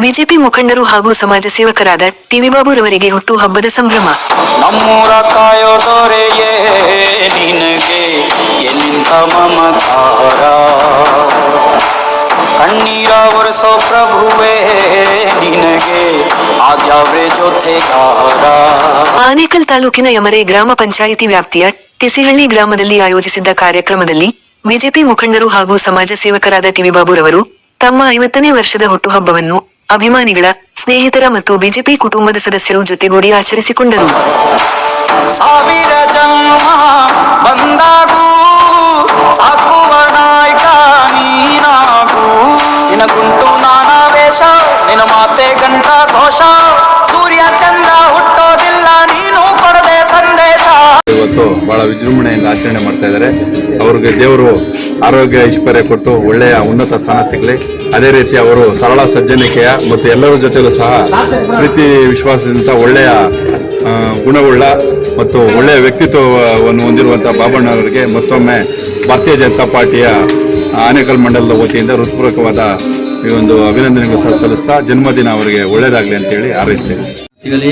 BJP ಮುಖಂಡರು ಹಾಗೂ ಸಮಾಜ ಸೇವಕರಾದ ಟಿವಿ ಬಾಬುರವರಿಗೆ ಹುಟ್ಟು ಹಬ್ಬದ ಸಂಭ್ರಮ. ನಮ್ಮೂರ ಕಾಯೋ ದೊರೆಯೇ ನಿನಗೆ ಮಮಕಾರ ಕಣ್ಣೀರ ಒರೆಸೋ ಪ್ರಭುವೇ ನಿನಗೆ ಆದ್ಯಾವ್ರೆ ಜೊತೆಗಾರ? ಆನೇಕಲ್ ತಾಲೂಕಿನ ಯಮರೆ ಗ್ರಾಮ ಪಂಚಾಯಿತಿ ವ್ಯಾಪ್ತಿಯ ಟಿಸಿಹಳ್ಳಿ ಗ್ರಾಮದಲ್ಲಿ ಆಯೋಜಿಸಿದ್ದ ಕಾರ್ಯಕ್ರಮದಲ್ಲಿ ಬಿಜೆಪಿ ಮುಖಂಡರು ಹಾಗೂ ಸಮಾಜ ಸೇವಕರಾದ ಟಿವಿ ಬಾಬುರವರು ತಮ್ಮ ಐವತ್ತನೇ ವರ್ಷದ ಹುಟ್ಟುಹಬ್ಬವನ್ನು ಅಭಿಮಾನಿಗಳ ಸ್ನೇಹಿತರ ಮತ್ತು ಬಿಜೆಪಿ ಕುಟುಂಬದ ಸದಸ್ಯರು ಜೊತೆಗೂಡಿ ಆಚರಿಸಿಕೊಂಡರು. ಸಾವಿರ ಜನ್ಮ ಬಂದಾಗೂ ಇವತ್ತು ಬಹಳ ವಿಜೃಂಭಣೆಯಿಂದ ಆಚರಣೆ ಮಾಡ್ತಾ ಇದ್ದಾರೆ. ಅವ್ರಿಗೆ ದೇವರು ಆರೋಗ್ಯ, ಐಶ್ವರ್ಯ ಕೊಟ್ಟು ಒಳ್ಳೆಯ ಉನ್ನತ ಸ್ಥಾನ ಸಿಗಲಿ. ಅದೇ ರೀತಿ ಅವರು ಸರಳ ಸಜ್ಜನಿಕೆಯ ಮತ್ತು ಎಲ್ಲರ ಜೊತೆಗೂ ಸಹ ಪ್ರೀತಿ ವಿಶ್ವಾಸದಿಂದ ಒಳ್ಳೆಯ ಗುಣವುಳ್ಳ ಮತ್ತು ಒಳ್ಳೆಯ ವ್ಯಕ್ತಿತ್ವವನ್ನು ಹೊಂದಿರುವಂಥ ಬಾಬಣ್ಣವರಿಗೆ ಮತ್ತೊಮ್ಮೆ ಭಾರತೀಯ ಜನತಾ ಪಾರ್ಟಿಯ ಆನೇಕಲ್ ಮಂಡಲದ ವತಿಯಿಂದ ಹೃತ್ಪೂರ್ವಕವಾದ ಈ ಒಂದು ಅಭಿನಂದನೆಗಳು ಸಲ್ಲಿಸ್ತಾ ಜನ್ಮದಿನ ಅವರಿಗೆ ಒಳ್ಳೆಯದಾಗಲಿ ಅಂತೇಳಿ ಹಾರೈಸ್ತೇನೆ. ಸಿಗಲಿ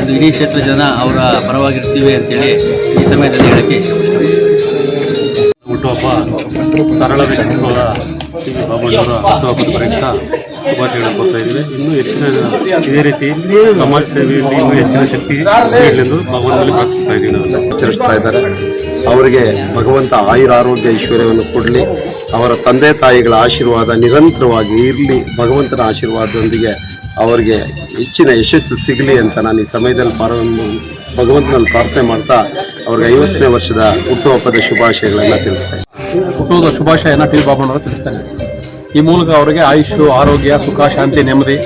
ಅದು ಇಡೀ ಕ್ಷೇತ್ರ ಜನ ಅವರ ಪರವಾಗಿರ್ತೀವಿ ಅಂತೇಳಿ ಈ ಸಮಯದಲ್ಲಿ ಹೇಳಕ್ಕೆ ಹುಟ್ಟುಹಬ್ಬ ಸರಳ ವ್ಯಕ್ತಿತ್ವದ ಟಿ ವಿ ಬಾಬಣ್ಣವರ ಹುಟ್ಟುಹಬ್ಬದ ಪ್ರಯುಕ್ತ ಶುಭಾಶಯಗಳನ್ನು ಕೊಡ್ತಾ ಇದ್ದೀವಿ. ಇನ್ನೂ ಹೆಚ್ಚಿನ ಇದೇ ರೀತಿ ಸಮಾಜ ಸೇವೆಯಲ್ಲಿ ಇನ್ನೂ ಹೆಚ್ಚಿನ ಶಕ್ತಿ ನೀಡಲೆಂದು ಭಗವಂತನಲ್ಲಿ ಪ್ರಾರ್ಥಿಸ್ತಾ ಇದ್ದೀವಿ ನಾವು. ಆಚರಿಸ್ತಾ ಇದ್ದಾರೆ. ಅವರಿಗೆ ಭಗವಂತ ಆಯುರ ಆರೋಗ್ಯ ಐಶ್ವರ್ಯವನ್ನು ಕೊಡಲಿ. ಅವರ ತಂದೆ ತಾಯಿಗಳ ಆಶೀರ್ವಾದ ನಿರಂತರವಾಗಿ ಇರಲಿ. ಭಗವಂತನ ಆಶೀರ್ವಾದದೊಂದಿಗೆ ಅವರಿಗೆ ಹೆಚ್ಚಿನ ಯಶಸ್ಸು ಸಿಗಲಿ ಅಂತ ನಾನು ಈ ಸಮಯದಲ್ಲಿ ಪಾರ ಭಗವಂತನಲ್ಲಿ ಪ್ರಾರ್ಥನೆ ಮಾಡ್ತಾ ಅವ್ರಿಗೆ ಐವತ್ತನೇ ವರ್ಷದ ಹುಟ್ಟುಹಬ್ಬದ ಶುಭಾಶಯಗಳನ್ನು ತಿಳಿಸ್ತೇನೆ. ಹುಟ್ಟುಹಬ್ಬದ ಶುಭಾಶಯನ ಟಿ ಬಾಬಣ್ಣವರು ತಿಳಿಸ್ತಾರೆ ಈ ಮೂಲಕ ಅವರಿಗೆ ಆಯುಷು, ಆರೋಗ್ಯ, ಸುಖ, ಶಾಂತಿ, ನೆಮ್ಮದಿ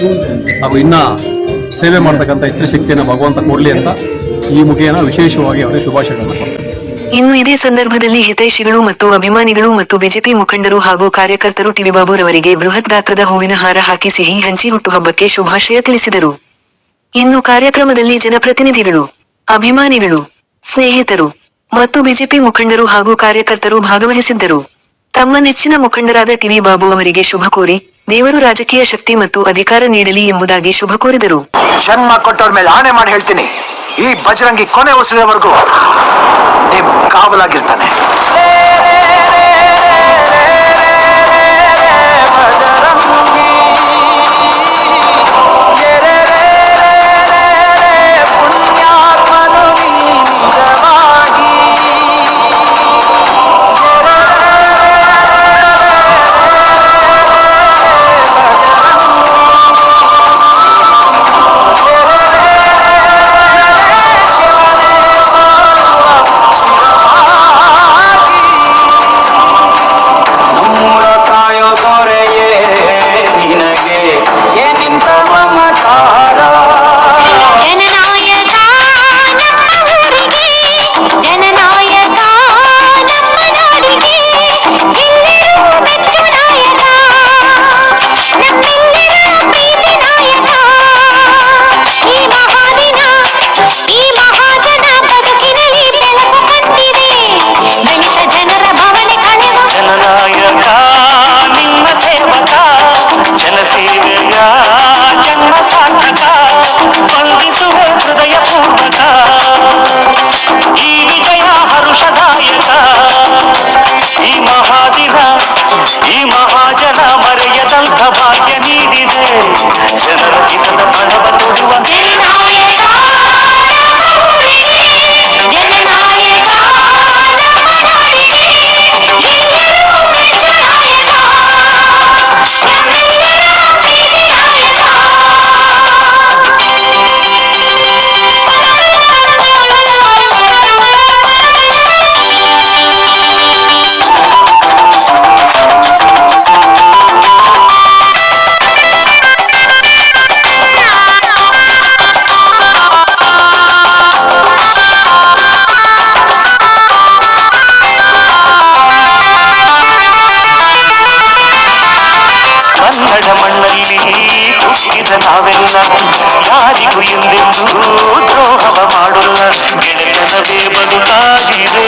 ಹಾಗೂ ಇನ್ನೂ ಸೇವೆ ಮಾಡ್ತಕ್ಕಂಥ ಹೆಚ್ಚಿನ ಶಕ್ತಿಯನ್ನು ಭಗವಂತ ಕೊಡಲಿ ಅಂತ ಈ ಮುಖೇನ ವಿಶೇಷವಾಗಿ ಅವರಿಗೆ ಶುಭಾಶಯಗಳನ್ನು ಇನ್ನು ಇದೇ ಸಂದರ್ಭದಲ್ಲಿ ಹಿತೈಷಿಗಳು ಮತ್ತು ಅಭಿಮಾನಿಗಳು ಮತ್ತು ಬಿಜೆಪಿ ಮುಖಂಡರು ಹಾಗೂ ಕಾರ್ಯಕರ್ತರು ಟಿವಿ ಬಾಬುರವರಿಗೆ ಬೃಹತ್ ಗಾತ್ರದ ಹೂವಿನ ಹಾರ ಹಾಕಿ ಸಿಹಿ ಹಂಚಿ ಹುಟ್ಟುಹಬ್ಬಕ್ಕೆ ಶುಭಾಶಯ ತಿಳಿಸಿದರು. ಇನ್ನು ಕಾರ್ಯಕ್ರಮದಲ್ಲಿ ಜನಪ್ರತಿನಿಧಿಗಳು, ಅಭಿಮಾನಿಗಳು, ಸ್ನೇಹಿತರು ಮತ್ತು ಬಿಜೆಪಿ ಮುಖಂಡರು ಹಾಗೂ ಕಾರ್ಯಕರ್ತರು ಭಾಗವಹಿಸಿದ್ದರು. ತಮ್ಮ ನೆಚ್ಚಿನ ಮುಖಂಡರಾದ ಟಿವಿ ಬಾಬು ಅವರಿಗೆ ಶುಭ ಕೋರಿ ದೇವರು ರಾಜಕೀಯ ಶಕ್ತಿ ಮತ್ತು ಅಧಿಕಾರ ನೀಡಲಿ ಎಂಬುದಾಗಿ ಶುಭ ಕೋರಿದರು. ಜನ್ಮ ಕೊಟ್ಟವ್ರ ಮೇಲೆ ಆಣೆ ಮಾಡಿ ಹೇಳ್ತೀನಿ. ಈ ಬಜರಂಗಿ ಕೊನೆ ಉಸಿರಿನವರೆಗೂ ನಿಮ್ ಕಾವಲಾಗಿರ್ತಾನೆ. ಭಾಗ್ಯ ನೀಡಿದೆ ಜನರ ಹಿತದ ಬಣವ ತೊಡುವ ಕನ್ನಡ ಮಣ್ಣಲ್ಲಿ ಹುಟ್ಟಿದ ನಾವೆಲ್ಲ ಯಾರಿಗೂ ಎಂದೆಂದೂ ದ್ರೋಹವ ಮಾಡೋಲ್ಲ ಗೆಳೆಯನದೇ ಬದುಕಾಗಿದೆ ಪ್ರೇಮ